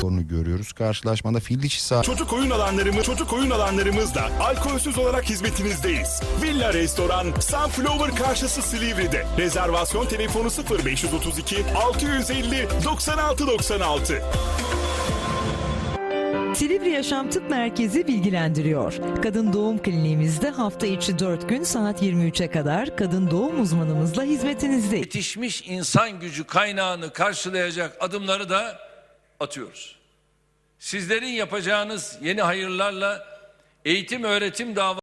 sorunu görüyoruz. Karşılaşmada fil dişi sağ Çocuk oyun alanlarımız, çocuk oyun alanlarımızla alkolsüz olarak hizmetinizdeyiz. Villa Restoran, Sunflower karşısı Silivri'de. Rezervasyon telefonu 0532 650 96 96. Silivri Yaşam Tıp Merkezi bilgilendiriyor. Kadın doğum kliniğimizde hafta içi 4 gün saat 23'e kadar kadın doğum uzmanımızla hizmetinizde. yetişmiş insan gücü kaynağını karşılayacak adımları da atıyoruz. Sizlerin yapacağınız yeni hayırlarla eğitim öğretim davası